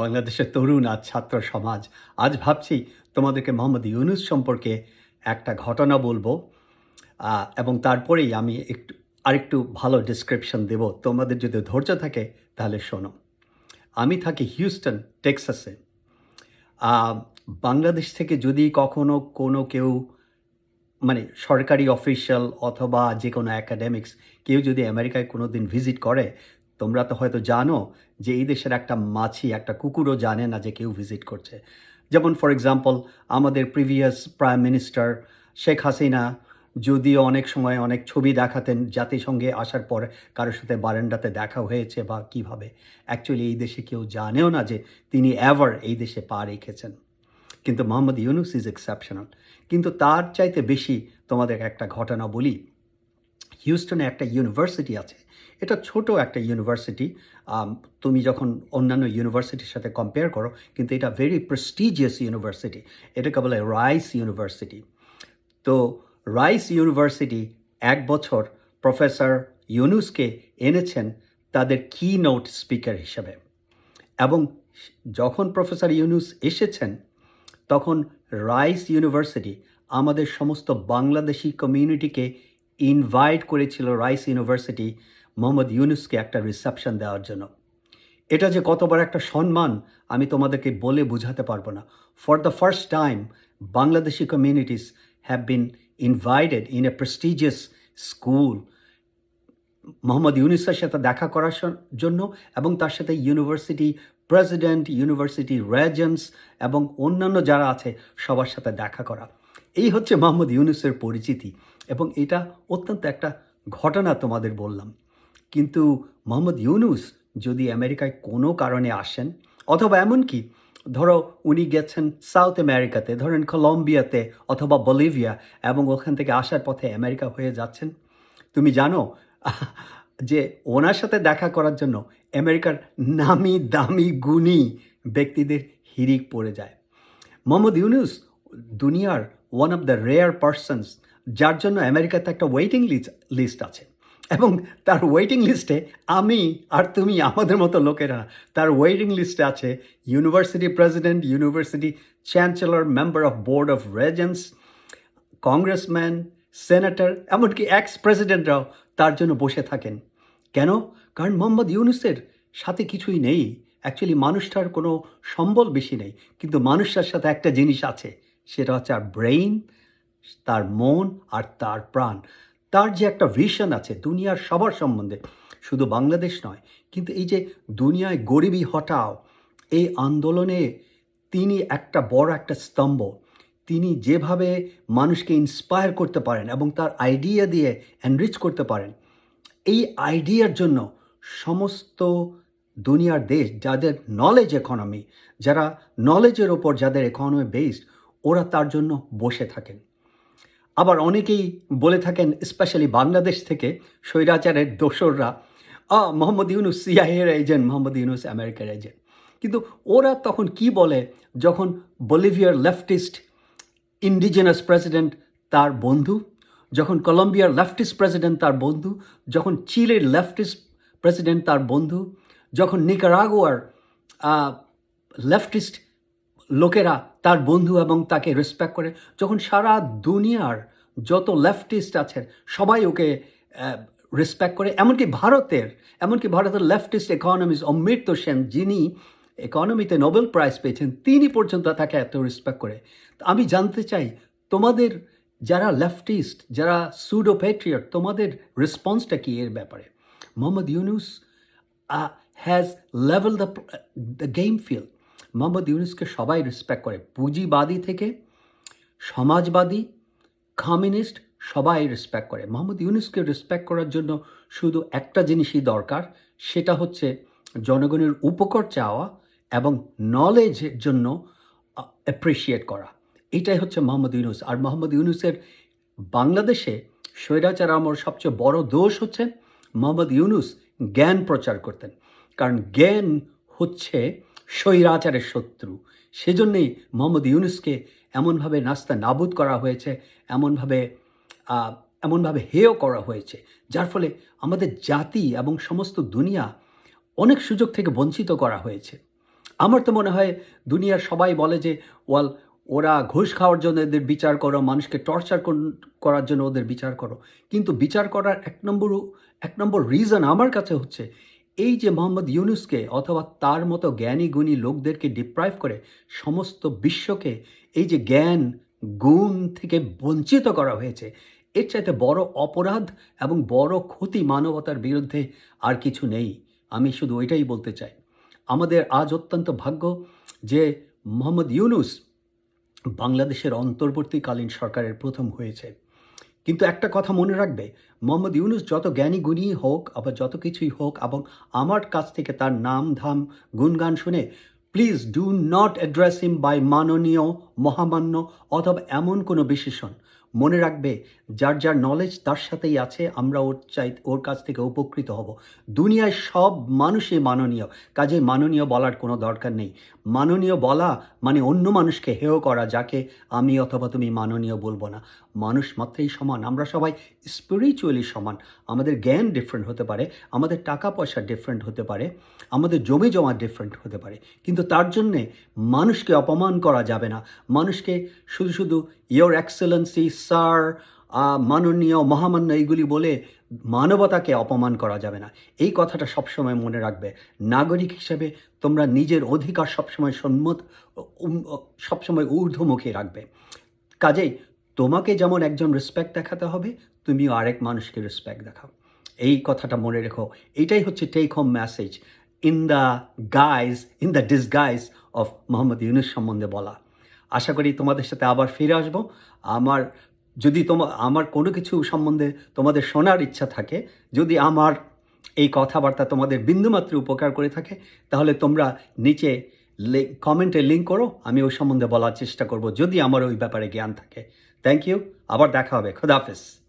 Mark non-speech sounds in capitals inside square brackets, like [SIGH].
বাংলাদেশের তরুণ আজ ছাত্র সমাজ, আজ ভাবছি তোমাদেরকে মোহাম্মদ ইউনুস সম্পর্কে একটা ঘটনা বলব এবং তারপরেই আমি একটু, আরেকটু ভালো ডিসক্রিপশন দেব। তোমাদের যদি ধৈর্য থাকে, তাহলে শোনো। আমি থাকি হিউস্টন, টেক্সাসে। বাংলাদেশ থেকে যদি কখনো কোনো কেউ মানে সরকারি অফিসিয়াল অথবা যে কোনো অ্যাকাডেমিক্স কেউ যদি আমেরিকায় কোনো দিন ভিজিট করে তোমরা তো হয়তো জানো যে এই দেশের একটা মাছি, একটা কুকুরও জানে না যে কেউ ভিজিট করছে। যেমন ফর এক্সাম্পল আমাদের previous prime minister Sheikh Hasina যদিও অনেক সময় অনেক ছবি দেখাতেন জাতিসংঘে আসার পর কারোর সাথে বারান্দাতে দেখা হয়েছে বা কীভাবে। অ্যাকচুয়ালি এই দেশে কেউ জানেও না যে তিনি এভার এই দেশে পা রেখেছেন। কিন্তু মোহাম্মদ ইউনুস ইজ এক্সেপশনাল কিন্তু তার চাইতে বেশি তোমাদের একটা ঘটনা বলি। হিউস্টনে একটা ইউনিভার্সিটি আছে এটা ছোট একটা ইউনিভার্সিটি তুমি যখন অন্যান্য ইউনিভার্সিটির সাথে কম্পেয়ার করো, কিন্তু এটা ভেরি প্রেস্টিজিয়াস ইউনিভার্সিটি এটাকে বলে রাইস ইউনিভার্সিটি তো রাইস ইউনিভার্সিটি এক বছর প্রফেসর ইউনুসকে এনেছেন তাদের কি নোট স্পিকার হিসেবে। এবং যখন প্রফেসর ইউনুস এসেছেন, তখন রাইস ইউনিভার্সিটি আমাদের সমস্ত বাংলাদেশি কমিউনিটিকে ইনভাইট করেছিল রাইস ইউনিভার্সিটি মোহাম্মদ ইউনুসকে একটা রিসেপশন দেওয়ার জন্য। এটা যে কত বড় একটা সম্মান আমি তোমাদেরকে বলে বোঝাতে পারব না। For the first time Bangladeshi communities have been invited in a prestigious school Mohammad ইউনুসের সাথে দেখা করার জন্য এবং তার সাথে ইউনিভার্সিটি প্রেসিডেন্ট ইউনিভার্সিটি রেজেন্স এবং অন্যান্য যারা আছে, সবার সাথে দেখা করা। এই হচ্ছে মোহাম্মদ ইউনুসের পরিচিতি এবং এটা অত্যন্ত একটা ঘটনা তোমাদের বললাম। কিন্তু মোহাম্মদ ইউনুস যদি আমেরিকায় কোনো কারণে আসেন, অথবা এমনকি, ধরো উনি গেছেন সাউথ আমেরিকাতে, ধরেন কলম্বিয়াতে অথবা বলিভিয়া, এবং ওখান থেকে আসার পথে আমেরিকা হয়ে যাচ্ছেন, তুমি জানো, [LAUGHS] যে ওনার সাথে দেখা করার জন্য আমেরিকার নামি দামি গুণী ব্যক্তিদের হিরিক পড়ে যায়। মোহাম্মদ ইউনুস দুনিয়ার one of the rare persons যার জন্য আমেরিকাতে একটা ওয়েটিং লিস্ট লিস্ট আছে। এবং তার ওয়েটিং লিস্টে আমি আর তুমি আমাদের মতো লোকেরা, তার ওয়েটিং লিস্টে আছে university president university chancellor member of board of regents congressman senator এমনকি এক্স প্রেসিডেন্টরাও তার জন্য বসে থাকেন। কেন? কারণ মোহাম্মদ ইউনুসের সাথে কিছুই নেই। অ্যাকচুয়ালি মানুষটার কোনো সম্বল বেশি নেই। কিন্তু মানুষটার সাথে একটা জিনিস আছে, সেটা হচ্ছে আর ব্রেইন তার মন আর তার প্রাণ। তার যে একটা ভিশন আছে দুনিয়ার সবার সম্বন্ধে, শুধু বাংলাদেশ নয়, কিন্তু এই যে দুনিয়ায় গরিবি হটাও, এই আন্দোলনে তিনি একটা বড় একটা স্তম্ভ। তিনি যেভাবে মানুষকে ইন্সপায়ার করতে পারেন এবং তার আইডিয়া দিয়ে এনরিচ করতে পারেন, এই আইডিয়ার জন্য সমস্ত দুনিয়ার দেশ, যাদের নলেজ ইকোনমি যারা নলেজের ওপর যাদের ইকোনমি বেসড ওরা তার জন্য বসে থাকেন। আবার অনেকেই বলে থাকেন স্পেশালি বাংলাদেশ থেকে স্বৈরাচারের দোসররা, আ, মোহাম্মদ ইউনুস সিআইএর এজেন্ট মোহাম্মদ ইউনুস আমেরিকার এজেন্ট কিন্তু ওরা তখন কি বলে? যখন বলিভিয়ার লেফটিস্ট ইন্ডিজিনাস প্রেসিডেন্ট তার বন্ধু, যখন কলম্বিয়ার লেফটিস্ট প্রেসিডেন্ট তার বন্ধু, যখন চিলের লেফটিস্ট প্রেসিডেন্ট তার বন্ধু, যখন নিকারাগোয়ার লেফটিস্ট লোকেরা তার বন্ধু এবং তাকে রেসপেক্ট করে। যখন সারা দুনিয়ার যত লেফটিস্ট আছেন, সবাই ওকে রেসপেক্ট করে। এমনকি ভারতের এমনকি ভারতের লেফটিস্ট ইকোনমিস্ট অমৃত্য সেন, যিনি ইকোনমিতে নোবেল প্রাইজ পেয়েছেন, তিনি পর্যন্ত তাকে এত রেসপেক্ট করে। আমি জানতে চাই, তোমাদের যারা লেফটিস্ট যারা সুডো প্যাট্রিয়ট তোমাদের রেসপন্সটা কি এর ব্যাপারে? Mohammad Yunus has level the the game field Mohammad ইউনুসকে সবাই রেসপেক্ট করে। পুঁজিবাদী থেকে সমাজবাদী কমিউনিস্ট সবাই রেসপেক্ট করে। মোহাম্মদ ইউনুসকে রেসপেক্ট করার জন্য শুধু একটা জিনিসই দরকার, সেটা হচ্ছে জনগণের উপকার চাওয়া এবং নলেজের জন্য অ্যাপ্রিসিয়েট করা। এটাই হচ্ছে মোহাম্মদ ইউনুস। আর মোহাম্মদ ইউনুসের বাংলাদেশে স্বৈরাচার আমার সবচেয়ে বড় দোষ হচ্ছে মোহাম্মদ ইউনুস জ্ঞান প্রচার করতেন। কারণ জ্ঞান হচ্ছে স্বৈরাচারের শত্রু। সেজন্যই মোহাম্মদ ইউনুসকে এমনভাবে নাস্তা নাবুদ করা হয়েছে, এমনভাবে এমনভাবে হেয় করা হয়েছে, যার ফলে আমাদের জাতি এবং সমস্ত দুনিয়া অনেক সুযোগ থেকে বঞ্চিত করা হয়েছে। আমার তো মনে হয় দুনিয়ার সবাই বলে যে, ওয়াল, ওরা ঘুষ খাওয়ার জন্য এদের বিচার করো, মানুষকে টর্চার করার জন্য ওদের বিচার করো। কিন্তু বিচার করার এক নম্বর এক নম্বর রিজন আমার কাছে হচ্ছে এই যে মোহাম্মদ ইউনুসকে অথবা তার মতো জ্ঞানী গুণী লোকদেরকে ডিপ্রাইভ করে সমস্ত বিশ্বকে এই যে জ্ঞান, গুণ থেকে বঞ্চিত করা হয়েছে, এর চাইতে বড় অপরাধ এবং বড় ক্ষতি মানবতার বিরুদ্ধে আর কিছু নেই। আমি শুধু ওইটাই বলতে চাই। আমাদের আজ অত্যন্ত ভাগ্য যে মোহাম্মদ ইউনুস বাংলাদেশের অন্তর্বর্তীকালীন সরকারের প্রথম হয়েছে। কিন্তু একটা কথা মনে রাখবে, মোহাম্মদ ইউনুস যত জ্ঞানী গুণী হোক, আবার যত কিছুই হোক, এবং আমার কাছ থেকে তার নাম, ধাম, গুণগান শুনে please do not address him by মাননীয়, মহামান্য, অথবা এমন কোনো বিশেষণ। মনে রাখবে, যার যার নলেজ তার সাথেই আছে, আমরা ওর চাই, ওর কাছ থেকে উপকৃত হব। দুনিয়ায় সব মানুষই মাননীয় কাজে মাননীয় বলার কোনো দরকার নেই। মাননীয় বলা মানে অন্য মানুষকে হেয় করা, যাকে আমি অথবা তুমি মাননীয় বলব না। মানুষ মাত্রই সমান, আমরা সবাই স্পিরিচুয়ালি সমান। আমাদের জ্ঞান ডিফারেন্ট হতে পারে, আমাদের টাকা পয়সা ডিফারেন্ট হতে পারে, আমাদের জমি জমা ডিফারেন্ট হতে পারে। কিন্তু তার জন্যে মানুষকে অপমান করা যাবে না। মানুষকে শুধু শুধু ইয়োর এক্সেলেন্সি স্যার মাননীয় মহামান্য এইগুলি বলে মানবতাকে অপমান করা যাবে না। এই কথাটা সবসময় মনে রাখবে। নাগরিক হিসেবে তোমরা নিজের অধিকার সবসময় সম্মত সবসময় ঊর্ধ্বমুখী রাখবে। কাজেই তোমাকে যেমন একজন রেসপেক্ট দেখাতে হবে, তুমিও আরেক মানুষকে রেসপেক্ট দেখাও। এই কথাটা মনে রেখো। এটাই হচ্ছে take home message in the guise in the disguise of Mohammad Yunus সম্বন্ধে বলা। আশা করি তোমাদের সাথে আবার ফিরে আসব। আমার যদি তোমা, আমার কোনো কিছু সম্বন্ধে তোমাদের শোনার ইচ্ছা থাকে, যদি আমার এই কথাবার্তা তোমাদের বিন্দুমাত্র উপকার করে থাকে, তাহলে তোমরা নিচে কমেন্টে লিঙ্ক করো, আমি ওই সম্বন্ধে বলার চেষ্টা করব, যদি আমার ওই ব্যাপারে জ্ঞান থাকে। থ্যাংক ইউ আবার দেখা হবে খোদাফিজ